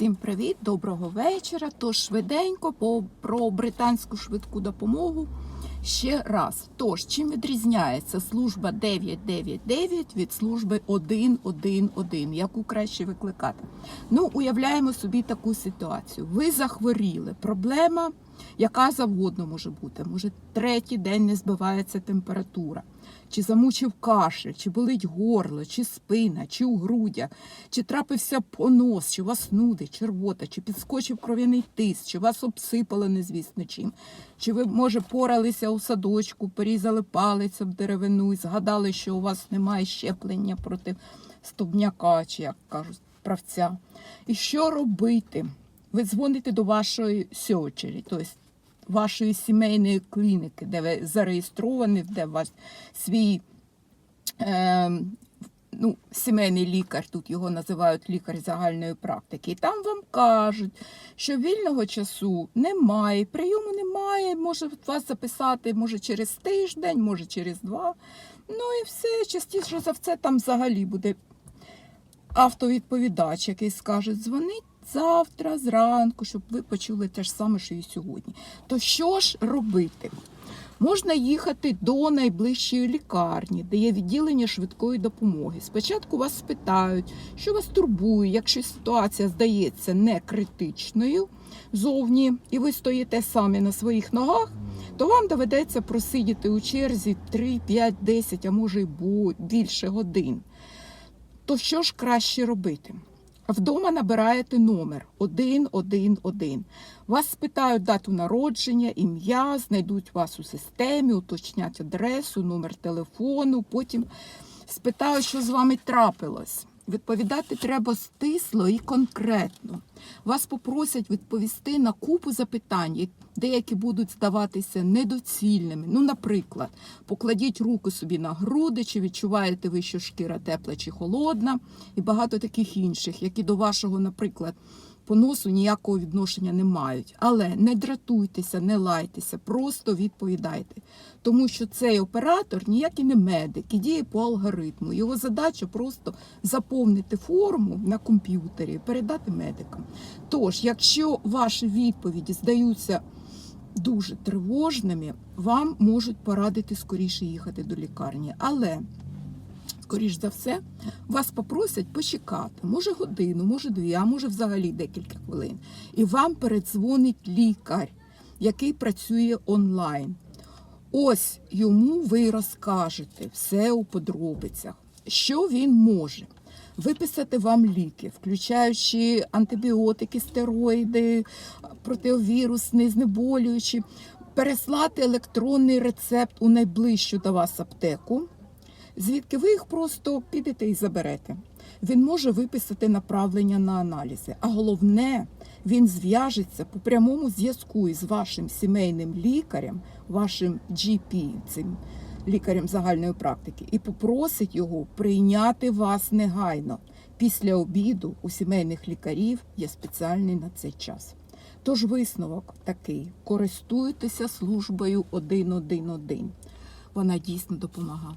Всім привіт, доброго вечора. Тож швиденько по, про британську швидку допомогу ще раз. Тож, чим відрізняється служба 999 від служби 111, яку краще викликати? Ну, уявляємо собі таку ситуацію. Ви захворіли. Проблема, яка завгодно може бути. Може, третій день не збивається температура. Чи замучив кашель, чи болить горло, чи спина, чи у грудях, чи трапився понос, чи вас нуди, червота, чи підскочив кров'яний тиск, чи вас обсипало незвісно чим, чи ви, може, поралися у садочку, порізали палець об деревину і згадали, що у вас немає щеплення проти стовбняка, чи як кажуть, правця. І що робити? Ви дзвоните до вашої сьочері, тобто вашої сімейної клініки, де ви зареєстровані, де у вас свій е, ну, сімейний лікар, тут його називають лікар загальної практики. І там вам кажуть, що вільного часу немає, прийому немає, може вас записати може через тиждень, може через два. Ну і все, частіше за все, там взагалі буде автовідповідач, який скаже, дзвонить завтра зранку, щоб ви почули те ж саме, що і сьогодні. То що ж робити? Можна їхати до найближчої лікарні, де є відділення швидкої допомоги. Спочатку вас спитають, що вас турбує, якщо ситуація здається не критичною зовні, і ви стоїте самі на своїх ногах, то вам доведеться просидіти у черзі 3, 5, 10, а може й більше годин. То що ж краще робити? Вдома набираєте номер 111. Вас спитають дату народження, ім'я, знайдуть вас у системі, уточнять адресу, номер телефону, потім спитають, що з вами трапилось. Відповідати треба стисло і конкретно. Вас попросять відповісти на купу запитань, деякі будуть здаватися недоцільними. Ну, наприклад, покладіть руку собі на груди, чи відчуваєте ви, що шкіра тепла чи холодна, і багато таких інших, які до вашого, наприклад, поносу ніякого відношення не мають. Але не дратуйтеся, не лайтеся, просто відповідайте. Тому що цей оператор ніякий не медик і діє по алгоритму. Його задача просто заповнити форму на комп'ютері передати медикам. Тож, якщо ваші відповіді здаються дуже тривожними, вам можуть порадити скоріше їхати до лікарні. Але скоріш за все, вас попросять почекати, може годину, може дві, а може взагалі декілька хвилин. І вам передзвонить лікар, який працює онлайн. Ось йому ви розкажете все у подробицях, що він може. Виписати вам ліки, включаючи антибіотики, стероїди, противірусні, знеболюючі, переслати електронний рецепт у найближчу до вас аптеку, звідки ви їх просто підете і заберете. Він може виписати направлення на аналізи. А головне, він зв'яжеться по прямому зв'язку із вашим сімейним лікарем, вашим GP, цим лікарем загальної практики, і попросить його прийняти вас негайно. Після обіду у сімейних лікарів є спеціальний на цей час. Тож висновок такий: користуйтеся службою 111. Вона дійсно допомагає.